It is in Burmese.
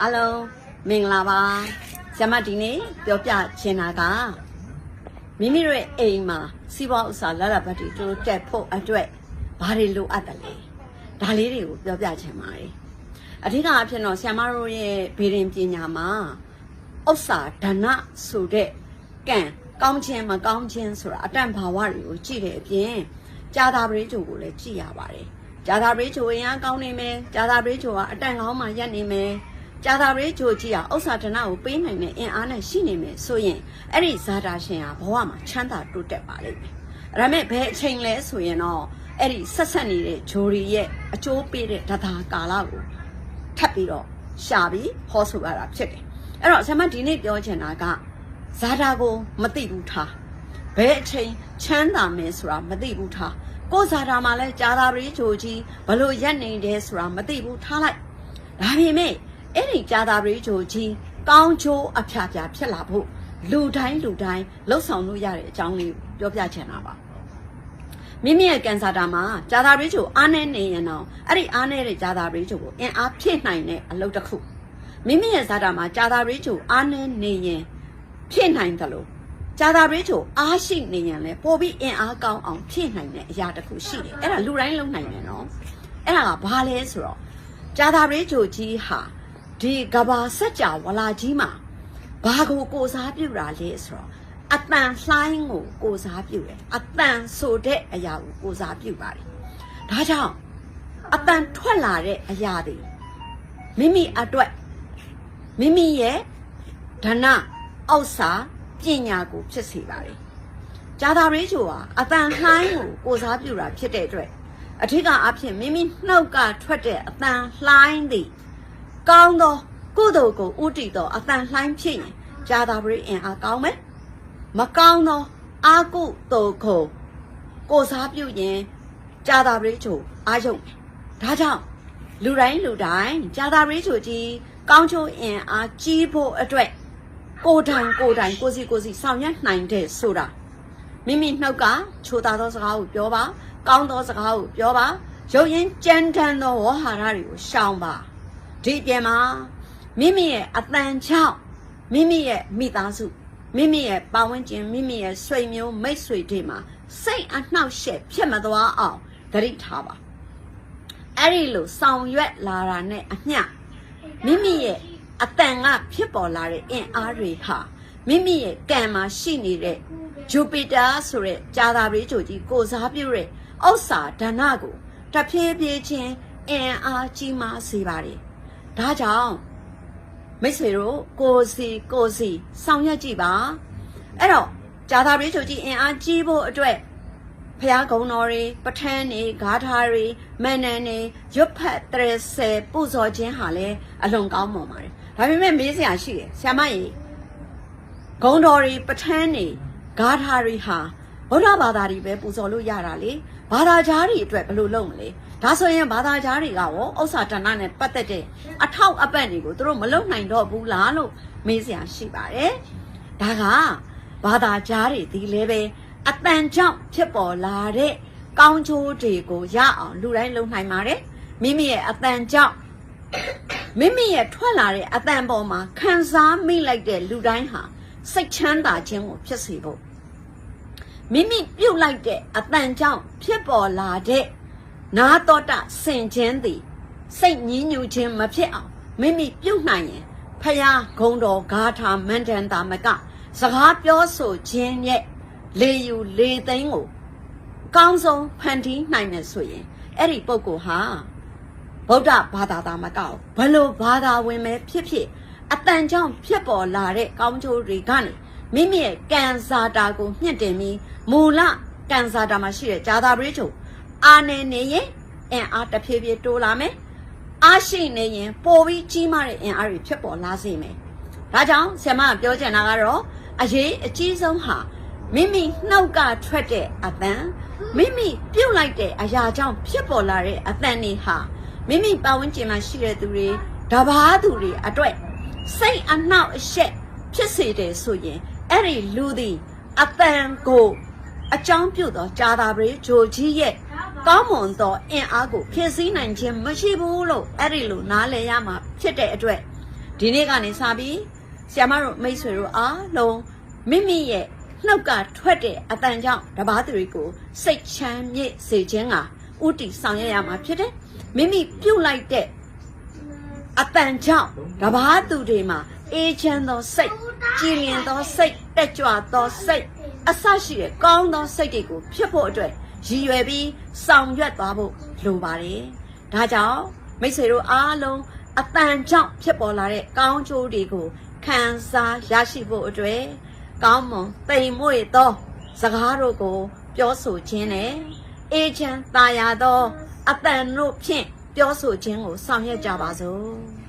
အားလုံးမင်္ဂလာပါဆ iam ဒီနေ့ပြောပြချင်တာကမိမိတို့ရဲ့အိမ်မှာစီးပွားဥစ္စာလက်လက်ပတ်တွေတို့တက်ဖို့အတွက်ဘာတွေလိုအပ်တယ်လဲဒါလေးတွေကိုပြောပြချင်ပါတယ်အဓိကအဖြစ်တော့ဆ iam တို့ရဲ့ဗေဒင်ပညာမှာဥစ္စာဓနဆိုတဲ့ကံကောင်းခြင်းမကောင်းခြင်းဆိုတာအတန်ဘာဝတွေကိုကြည့်တဲ့အပြင်ကြာသာပရိချိုကိုလည်းကြည့်ရပါတယ်ကြာသာပရိချိုရင်အားကောင်းနေမယ်ကြာသာပရိချိုကအတန်ကောင်းမှရက်နေမယ် ကြာသာပရိချိုကြည့်ရဥစ္စာဓနကိုပေးနိုင်တဲ့အင်အားနဲ့ရှိနေမယ်ဆိုရင်အဲ့ဒီဇာတာရှင်ဟာဘဝမှာချမ်းသာတိုးတက်ပါလိမ့်မယ်ဒါပေမဲ့ဘယ်အချိန်လဲဆိုရင်တော့အဲ့ဒီဆက်ဆက်နေတဲ့ဂျိုရီရဲ့အကျိုးပေးတဲ့ဒသာကာလကိုထပ်ပြီးတော့ရှာပြီးဟောဆိုရတာဖြစ်တယ်အဲ့တော့ဆရာမဒီနေ့ပြောချင်တာကဇာတာကိုမသိဘူးထားဘယ်အချိန်ချမ်းသာမယ်ဆိုတာမသိဘူးထားကိုယ်ဇာတာမှာလဲကြာသာပရိချိုကြီးဘလို့ရက်နေတယ်ဆိုတာမသိဘူးထားလိုက်ဒါပေမဲ့ အဲ့ဒီကြာသာပရိချိုကြီးကောင်းချိုးအဖျားဖျားဖြစ်လာဖို့လူတိုင်းလူတိုင်းလှုပ်ဆောင်လို့ရတဲ့အကြောင်းလေးကိုပြောပြချင်တာပါမိမိရဲ့ကန်ဆာတာမှာကြာသာပရိချိုအားနေနေရင်တော့အဲ့ဒီအားနေတဲ့ကြာသာပရိချိုကိုအင်အားဖြည့်နိုင်တဲ့အလုပ်တစ်ခုမိမိရဲ့ဇာတာမှာကြာသာပရိချိုအားနေနေရင်ဖြည့်နိုင်တယ်လို့ကြာသာပရိချိုအားရှိနေရင်လည်းပို့ပြီးအင်အားကောင်းအောင်ဖြည့်နိုင်တဲ့အရာတစ်ခုရှိတယ်အဲ့ဒါလူတိုင်းလုပ်နိုင်တယ်နော်အဲ့ဒါကဘာလဲဆိုတော့ကြာသာပရိချိုကြီးဟာ ဒီကဘာစัจ java ဝလာကြီးမှာဘာကိုကိုစားပြုတာလဲဆိုတော့အတန်လှိုင်းကိုကိုစားပြုတယ်အတန်ဆိုတဲ့အရာကိုကိုစားပြုပါတယ်ဒါကြောင့်အတန်ထွက်လာတဲ့အရာတွေမိမိအတွက်မိမိရဲ့ဓနအောက်စာပညာကိုဖြစ်စေပါတယ်။ဂျာတာရေးချိုဟာအတန်လှိုင်းကိုကိုစားပြုတာဖြစ်တဲ့အတွက်အထက်ကအဖြစ်မိမိနှုတ်ကထွက်တဲ့အတန်လှိုင်းသည် ကောင်းသောကုသိုလ်ကိုဥတည်သောအတန်လှိုင်းဖြစ်ရင်ဂျာတာရေးအင်အားကောင်းမယ်။မကောင်းသောအာကုသိုလ်ကိုကိုစားပြုရင်ဂျာတာရေးချိုအားယုံမယ်။ဒါကြောင့်လူတိုင်းလူတိုင်းဂျာတာရေးချိုကြီးကောင်းချိုးအင်အားကြီးဖို့အတွက်ကိုယ်တိုင်ကိုယ်တိုင်ကိုစီကိုစီဆောင်ရွက်နိုင်တဲ့ဆိုတာမိမိနှုတ်ကချိုတာသောစကားကိုပြောပါကောင်းသောစကားကိုပြောပါရုပ်ရင်းကြမ်းတမ်းသောဝေါဟာရတွေကိုရှောင်ပါ ဒီအပြင်မှာမိမိရဲ့အတန်ချောင်းမိမိရဲ့မိသားစုမိမိရဲ့ပါဝင်ခြင်းမိမိရဲ့ဆွေမျိုးမိတ်ဆွေတွေမှာစိတ်အနှောက်အယှက်ဖြစ်မသွားအောင်ဂရိထားပါအဲ့ဒီလိုဆောင်ရွက်လာတာနဲ့အမျှမိမိရဲ့အတန်ကဖြစ်ပေါ်လာတဲ့အင်အားတွေဟာမိမိရဲ့ကံမှာရှိနေတဲ့ဂျူပီတာဆိုတဲ့ဂျာသာပရိချိုကြီးကိုစားပြုတဲ့ဥစ္စာဓနကိုတဖြည်းဖြည်းချင်းအင်အားကြီးမားစေပါတယ်။ ဒါကြောင့်မိတ်ဆွေတို့ကိုစီကိုစီဆောင်ရွက်ကြည့်ပါ။အဲ့တော့ဂျာသာပရိချိုကြီးအင်အားကြီးဖို့အတွက်ဖျားကုံတော်တွေပထန်းတွေဂါထာတွေမန်နန်တွေရွတ်ဖတ်တရဆယ်ပူဇော်ခြင်းဟာလည်းအလွန်ကောင်းမွန်ပါတယ်ဒါပေမဲ့မေးစရာရှိတယ်ဆ iam မကြီးဂုံတော်တွေပထန်းတွေဂါထာတွေဟာဗုဒ္ဓဘာသာတွေပဲပူဇော်လို့ရတာလေ ဘာသာကြားတွေအတွက်ဘယ်လိုလုပ်မလဲဒါဆိုရင်ဘာသာကြားတွေကရောဥစ္စာတဏ္ဍနဲ့ပတ်သက်တဲ့အထောက်အပံ့တွေကိုသူတို့မလုပ်နိုင်တော့ဘူးလားလို့မေးစရာရှိပါတယ်ဒါကဘာသာကြားတွေဒီလည်းပဲအတန်ကြောင့်ဖြစ်ပေါ်လာတဲ့ကောင်းကျိုးတွေကိုရအောင်လူတိုင်းလုပ်နိုင်ပါတယ်မိမိရဲ့အတန်ကြောင့်မိမိရဲ့ထွက်လာတဲ့အတန်ပေါ်မှာခံစားမိလိုက်တဲ့လူတိုင်းဟာစိတ်ချမ်းသာခြင်းကိုဖြစ်စေဖို့ မိမိပြုတ်လိုက်တဲ့အတန်ကြောင့်ဖြစ်ပေါ်လာတဲ့နာတော်တဆင်ခြင်းသည်စိတ်ညှဉ်းညူခြင်းမဖြစ်အောင်မိမိပြုတ်နိုင်ရင်ဖယားဂုံတော်ဂါထာမန္တန်တာမကစကားပြောဆိုခြင်းရဲ့လေယူလေသိန်းကိုအကောင်းဆုံးဖန်တီးနိုင်မယ်ဆိုရင်အဲ့ဒီပုဂ္ဂိုလ်ဟာဗုဒ္ဓဘာသာသားမကောက်ဘလို့ဘာသာဝင်ပဲဖြစ်ဖြစ်အတန်ကြောင့်ဖြစ်ပေါ်လာတဲ့ကောင်းကျိုးတွေကနေမိမိရဲ့ကံစာတာကိုမြင့်တင်ပြီး မူလကံစာတာမှာရှိတဲ့ဂျာသာပရိချိုအာနေနေရင်အင်အားတစ်ဖြည်းဖြည်းတိုးလာမယ်အားရှိနေရင်ပိုပြီးကြီးမားတဲ့အင်အားတွေဖြစ်ပေါ်လာစေမယ်ဒါကြောင့်ဆရာမကပြောချင်တာကတော့အရေးအကြီးဆုံးဟာမိမိနှုတ်ကထွက်တဲ့အတန်မိမိပြုတ်လိုက်တဲ့အရာကြောင့်ဖြစ်ပေါ်လာတဲ့အတန်တွေဟာမိမိပတ်ဝန်းကျင်မှာရှိတဲ့သူတွေတဘာသူတွေအတွက်စိတ်အနှောက်အယှက်ဖြစ်စေတယ်ဆိုရင်အဲ့ဒီလူသည်အတန်ကို အကြောင်းပြုသောဂျာတာပရိဂျိုကြီးရဲ့ကောင်းမွန်သောအင်အားကိုဖြည့်ဆည်းနိုင်ခြင်းမရှိဘူးလို့အဲ့ဒီလိုနားလည်ရမှာဖြစ်တဲ့အတွက်ဒီနေ့ကနေစပြီးဆရာမတို့မိတ်ဆွေတို့အားလုံးမိမိရဲ့နှုတ်ကထွက်တဲ့အတန်ကြောင့်တပားသူတွေကိုစိတ်ချမ်းမြေ့စေခြင်းကဥတီဆောင်ရွက်ရမှာဖြစ်တယ်မိမိပြုတ်လိုက်တဲ့အတန်ကြောင့်တပားသူတွေမှာအေးချမ်းသောစိတ်ကြည်လင်သောစိတ်တက်ကြွသောစိတ် အဆရှိတဲ့ကောင်းသောစိတ်တွေကိုဖြစ်ဖို့အတွက်ရည်ရွယ်ပြီးဆောင်ရွက်သွားဖို့လိုပါတယ်ဒါကြောင့်မိတ်ဆွေတို့အားလုံးအတန်ကြောင့်ဖြစ်ပေါ်လာတဲ့ကောင်းကျိုးတွေကိုခံစားရရှိဖို့အတွက်ကောင်းမွန်တိမ်မွေ့သောစကားတို့ကို ပြောဆိုခြင်းနဲ့အေးချမ်းသာယာသောအတန်တို့ဖြင့်ပြောဆိုခြင်းကိုဆောင်ရွက်ကြပါစို့